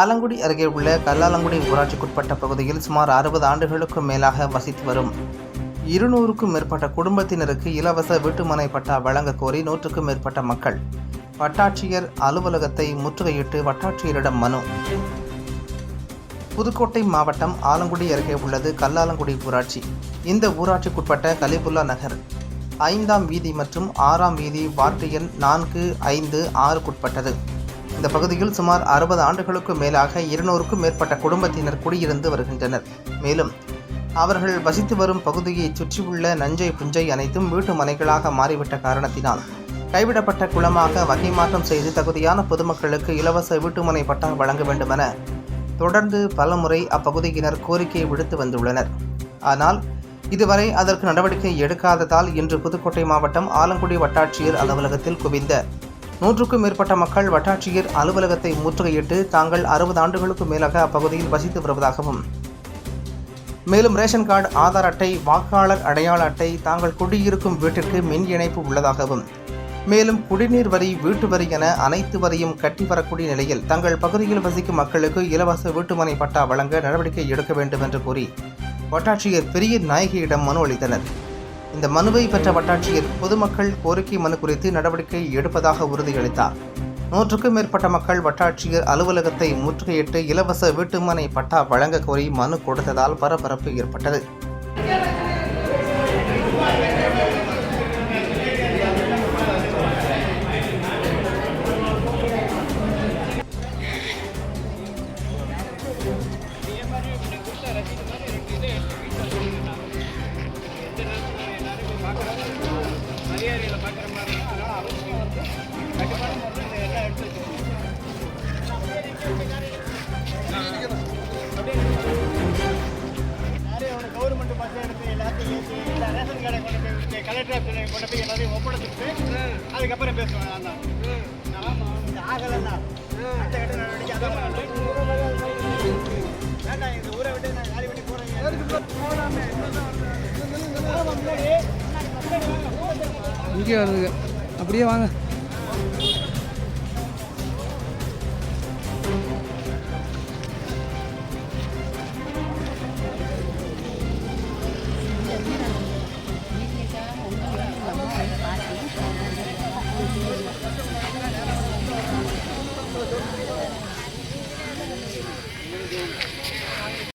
ஆலங்குடி அருகே உள்ள கல்லாலங்குடி ஊராட்சிக்குட்பட்ட பகுதியில் சுமார் அறுபது ஆண்டுகளுக்கும் மேலாக வசித்து வரும் இருநூறுக்கும் மேற்பட்ட குடும்பத்தினருக்கு இலவச வீட்டுமனை பட்டா வழங்க கோரி நூற்றுக்கும் மேற்பட்ட மக்கள் வட்டாட்சியர் அலுவலகத்தை முற்றுகையிட்டு வட்டாட்சியரிடம் மனு. புதுக்கோட்டை மாவட்டம் ஆலங்குடி அருகே உள்ளது கல்லாலங்குடி ஊராட்சி. இந்த ஊராட்சிக்குட்பட்ட கலிபுல்லா நகர். ஐந்தாம் வீதி மற்றும் ஆறாம் வீதி வார்டு எண் நான்கு ஐந்து ஆறுக்குட்பட்டது. இந்த பகுதியில் சுமார் அறுபது ஆண்டுகளுக்கும் மேலாக இருநூறுக்கும் மேற்பட்ட குடும்பத்தினர் குடியிருந்து வருகின்றனர். மேலும் அவர்கள் வசித்து வரும் பகுதியைச் சுற்றியுள்ள நஞ்சை புஞ்சை அனைத்தும் வீட்டு மனைகளாக மாறிவிட்ட காரணத்தினால் கைவிடப்பட்ட குளமாக வகை மாற்றம் செய்து தகுதியான பொதுமக்களுக்கு இலவச வீட்டுமனை பட்டா வழங்க வேண்டுமென தொடர்ந்து பலமுறை அப்பகுதியினர் கோரிக்கை விடுத்து வந்துள்ளனர். ஆனால் இதுவரை அதற்கு நடவடிக்கை எடுக்காததால் இன்று புதுக்கோட்டை மாவட்டம் ஆலங்குடி வட்டாட்சியர் அலுவலகத்தில் குவிந்த நூற்றுக்கும் மேற்பட்ட மக்கள் வட்டாட்சியர் அலுவலகத்தை முற்றுகையிட்டு தாங்கள் அறுபது ஆண்டுகளுக்கு மேலாக அப்பகுதியில் வசித்து வருவதாகவும் மேலும் ரேஷன் கார்டு ஆதார் அட்டை வாக்காளர் அடையாள அட்டை தாங்கள் குடியிருக்கும் வீட்டிற்கு மின் இணைப்பு உள்ளதாகவும் மேலும் குடிநீர் வரி வீட்டு வரி என அனைத்து வரியும் கட்டி வரக்கூடிய நிலையில் தங்கள் பகுதியில் வசிக்கும் மக்களுக்கு இலவச வீட்டுமனை பட்டா வழங்க நடவடிக்கை எடுக்க வேண்டும் என்று கூறி வட்டாட்சியர் பெரிய நாயகியிடம் மனு அளித்தனர். இந்த மனுவை பெற்ற வட்டாட்சியர் பொதுமக்கள் கோரிக்கை மனு குறித்து நடவடிக்கை எடுப்பதாக உறுதியளித்தார். நூற்றுக்கும் மேற்பட்ட மக்கள் வட்டாட்சியர் அலுவலகத்தை முற்றுகையிட்டு இலவச வீட்டுமனை பட்டா வழங்க கோரி மனு கொடுத்ததால் பரபரப்பு ஏற்பட்டது. ரேஷன் கார்டை கொண்டு போய் கலெக்டர் ஆஃபீஸில் கொண்டு போய் எல்லாத்தையும் ஒப்படைச்சிட்டு அதுக்கப்புறம் பேசுவேன் அண்ணா தான். ஆமாம் இது ஆகலைன்னா அடுத்த கட்ட நடவடிக்கை அதான் வேண்டாம் இந்த ஊரை விட்டு நான் காலி பண்ணி போகிறேன் போகலாமே இங்கே வருதுங்க அப்படியே வாங்க.